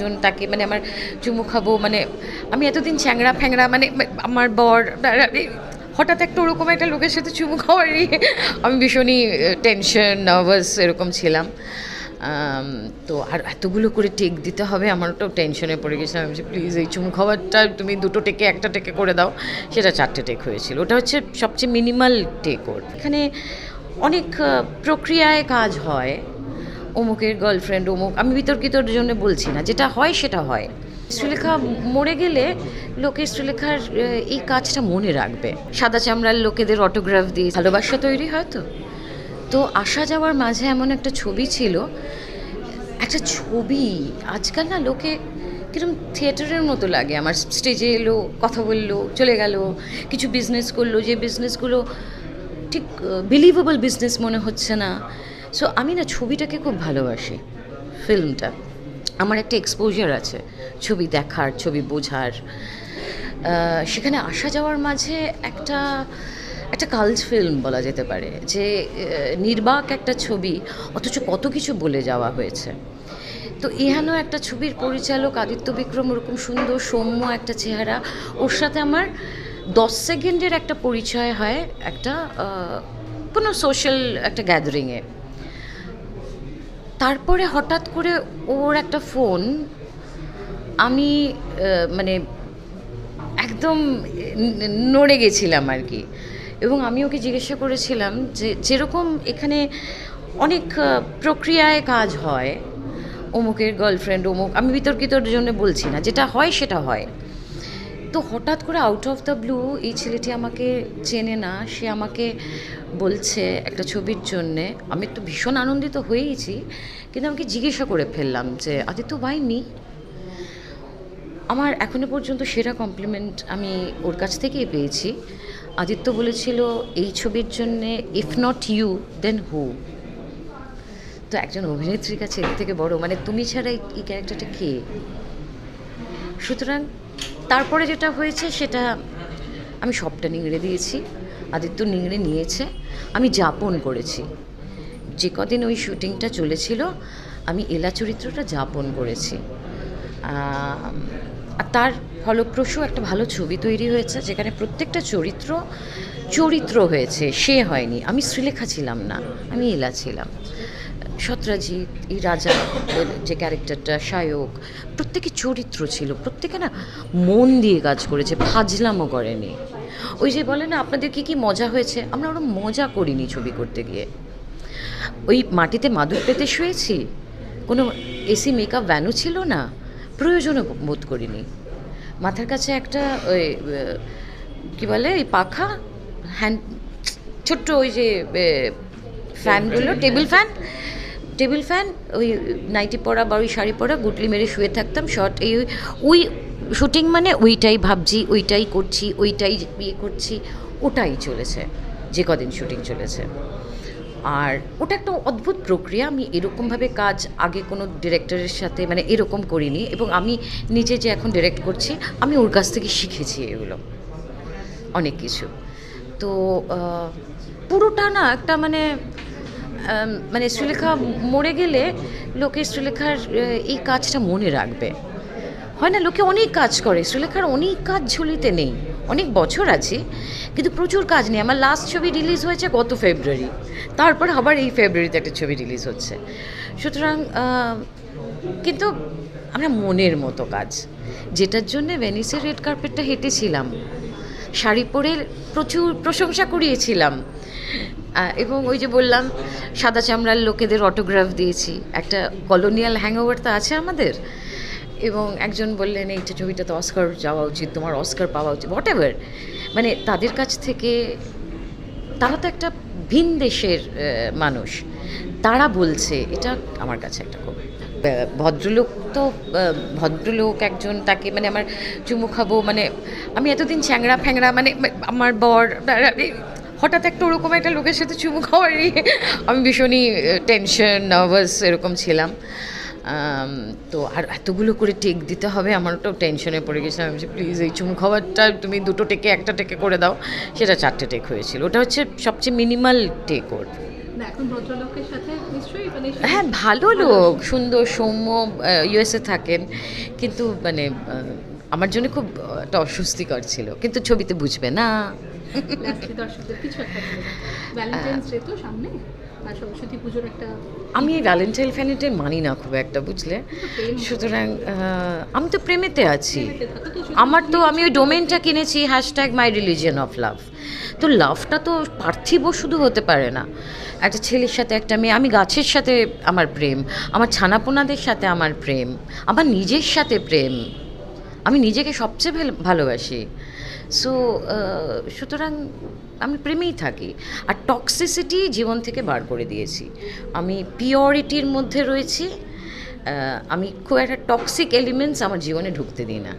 জন তাকে মানে আমার চুমু খাব মানে আমি এতদিন চ্যাংড়া ফ্যাংড়া মানে আমার বর হঠাৎ একটা ওরকম একটা লোকের সাথে চুমু খাওয়ারই আমি ভীষণই টেনশন নার্ভাস এরকম ছিলাম। তো আর এতগুলো করে টেক দিতে হবে আমার তো টেনশনে পড়ে গেছিলাম। আমি প্লিজ এই চুমু খাবারটা তুমি দুটো টেকে একটা টেকে করে দাও। সেটা চারটে টেক হয়েছিল। ওটা হচ্ছে সবচেয়ে মিনিমাল টেক ওর। এখানে অনেক প্রক্রিয়ায় কাজ হয়। অমুকের গার্লফ্রেন্ড অমুক, আমি বিতর্কিতর জন্য বলছি না, যেটা হয় সেটা হয়। শ্রীলেখা মরে গেলে লোকে শ্রীলেখার এই কাজটা মনে রাখবে। সাদা চামড়ার লোকেদের অটোগ্রাফ দিয়ে ভালোবাসা তৈরি হয় তো। তো আসা যাওয়ার মাঝে এমন একটা ছবি ছিল, একটা ছবি, আজকাল না লোকে কিরম থিয়েটারের মতো লাগে। আমার স্টেজে এলো, কথা বলল, চলে গেল, কিছু বিজনেস করল, যে বিজনেসগুলো ঠিক বিলিভেবল বিজনেস মনে হচ্ছে না। সো আমি না ছবিটাকে খুব ভালোবাসি, ফিল্মটা। আমার একটা এক্সপোজার আছে, ছবি দেখার, ছবি বোঝার। সেখানে আসা যাওয়ার মাঝে একটা একটা কালচ ফিল্ম বলা যেতে পারে, যে নির্বাক একটা ছবি, অথচ কত কিছু বলে যাওয়া হয়েছে। তো এহানো একটা ছবির পরিচালক আদিত্য বিক্রম ওরকম সুন্দর, সৌম্য একটা চেহারা। ওর সাথে আমার দশ সেকেন্ডের একটা পরিচয় হয় একটা কোনো সোশ্যাল একটা গ্যাদারিংয়ে তারপরে হঠাৎ করে ওর একটা ফোন, আমি মানে একদম নড়ে গেছিলাম আর কি। এবং আমি ওকে জিজ্ঞাসা করেছিলাম যে, যেরকম এখানে অনেক প্রক্রিয়ায় কাজ হয়, অমুকের গার্লফ্রেন্ড অমুক আমি বিতর্কিতর জন্য বলছি না, যেটা হয় সেটা হয়। তো হঠাৎ করে আউট অফ দ্য ব্লু এই ছেলেটি আমাকে চেনে না। সে আমাকে বলছে একটা ছবির জন্যে। আমি তো ভীষণ আনন্দিত হয়েইছি, কিন্তু আমাকে জিজ্ঞাসা করে ফেললাম যে, আদিত্য ভাই, নি? আমার এখনও পর্যন্ত সেরা কমপ্লিমেন্ট আমি ওর কাছ থেকেই পেয়েছি। আদিত্য বলেছিল, এই ছবির জন্যে if not you then who তো একজন অভিনেত্রীর কাছে এর থেকে বড় মানে তুমি ছাড়া এই- ক্যারেক্টারটা কে? সুতরাং তারপরে যেটা হয়েছে সেটা আমি সবটা নিংড়ে দিয়েছি। আদিত্য নিংড়ে নিয়েছে। আমি যাপন করেছি। যে কদিন ওই শুটিংটা চলেছিল, আমি এলা চরিত্রটা যাপন করেছি। আর তার ফলপ্রসূ একটা ভালো ছবি তৈরি হয়েছে, যেখানে প্রত্যেকটা চরিত্র চরিত্র হয়েছে। সে হয়নি। আমি শ্রীলেখা ছিলাম না। আমি এলা ছিলাম। সত্রাজিৎ এই রাজা যে ক্যারেক্টারটা শায়ক প্রত্যেকে চরিত্র ছিল প্রত্যেকে না মন দিয়ে কাজ করেছে ফাজলামও করেনি। ওই যে বলে না আপনাদের কি কি মজা হয়েছে? আমরা ওরকম মজা করিনি ছবি করতে গিয়ে। ওই মাটিতে মাদুর পেতে শুয়েছি? কোনো এসি মেকআপ ভ্যানও ছিল না? প্রয়োজনও বোধ করিনি। মাথার কাছে একটা ওই কী বলে এই পাখা? হ্যান্ড ছোট্ট ওই যে ফ্যানগুলো টেবিল ফ্যান? টেবিল ফ্যান ওই নাইটি পরা বা ওই শাড়ি পরা, গুটলি মেরে শুয়ে থাকতাম শর্ট এই ওই শুটিং মানে ওইটাই ভাবছি, ওইটাই করছি, ওইটাই ইয়ে করছি, ওটাই চলেছে, যে কদিন শুটিং চলেছে। আর ওটা একটা অদ্ভুত প্রক্রিয়া, আমি এরকমভাবে কাজ আগে কোনো ডিরেক্টরের সাথে মানে এরকম করিনি এবং আমি নিজে যে এখন ডিরেক্ট করছি, আমি ওর কাছ থেকে শিখেছি এগুলো, অনেক কিছু। তো পুরোটা না একটা মানে মানে শ্রীলেখা মরে গেলে লোকে শ্রীলেখার এই কাজটা মনে রাখবে। হয় না, লোকে অনেক কাজ করে, শ্রীলেখার অনেক কাজ ঝুলিতে নেই। অনেক বছর আছে, কিন্তু প্রচুর কাজ নেই। আমার লাস্ট ছবি রিলিজ হয়েছে গত ফেব্রুয়ারি তারপর আবার এই ফেব্রুয়ারিতে একটা ছবি রিলিজ হচ্ছে। সুতরাং কিন্তু আমরা মনের মতো কাজ। যেটার জন্য ভেনিসের রেড কার্পেটটা হেঁটেছিলাম। শাড়ি পরে প্রচুর প্রশংসা করিয়েছিলাম। এবং ওই যে বললাম, সাদা চামড়ার লোকেদের অটোগ্রাফ দিয়েছি। একটা কলোনিয়াল হ্যাংওভার তো আছে আমাদের। এবং একজন বললেন এইটা ছবিটা তো অস্কার যাওয়া উচিত, তোমার অস্কার পাওয়া উচিত। হোয়াট এভার মানে তাদের কাছ থেকে, তারা তো একটা ভিন দেশের মানুষ। তারা বলছে, এটা আমার কাছে একটা খুব ভদ্রলোক তো ভদ্রলোক একজন তাকে মানে আমার চুমু খাব মানে আমি এতদিন চ্যাংড়া ফ্যাংড়া মানে আমার বর হঠাৎ একটা ওরকম একটা লোকের সাথে চুমু খাওয়ারই আমি ভীষণই টেনশন নার্ভাস এরকম ছিলাম। তো আর এতগুলো করে টেক দিতে হবে আমার তো টেনশনে পড়ে গেছিলাম। আমি প্লিজ এই চুমু খাবারটা তুমি দুটো টেকে একটা টেকে করে দাও। সেটা চারটে টেক হয়েছিল। ওটা হচ্ছে সবচেয়ে মিনিমাল টেক ওর। না এখন ভদ্রলোকের সাথে নিশ্চয়ই মানে হ্যাঁ ভালো লোক সুন্দর সৌম্য ইউএসএ থাকেন। কিন্তু মানে আমার জন্য খুব একটা অস্বস্তিকর ছিল। কিন্তু ছবিতে বুঝবে না। Lastly দর্শকদের কিছু একটা ভ্যালেন্টাইন্স ডে তো সামনে আর সরস্বতী পুজোর একটা আমি এই ভ্যালেন্টাইন ফ্যালেন্টাইন মানি না খুব একটা বুঝলে? সুতরাং আমি তো প্রেমেতে আছি। আমার তো আমি ওই ডোমেনটা কিনেছি hashtag my religion of love তো লাভটা তো পার্থিব শুধু হতে পারে না। একটা ছেলের সাথে একটা মেয়ে আমি গাছের সাথে আমার প্রেম আমার ছানাপোনাদের সাথে আমার প্রেম আমার নিজের সাথে প্রেম। আমি নিজেকে সবচেয়ে ভালো- ভালোবাসি। সো সুতরাং আমি প্রেমেই থাকি। আর টক্সিসিটি জীবন থেকে বার করে দিয়েছি। আমি পিওরিটির মধ্যে রয়েছি। আমি খুব একটা টক্সিক এলিমেন্টস আমার জীবনে ঢুকতে দিই না।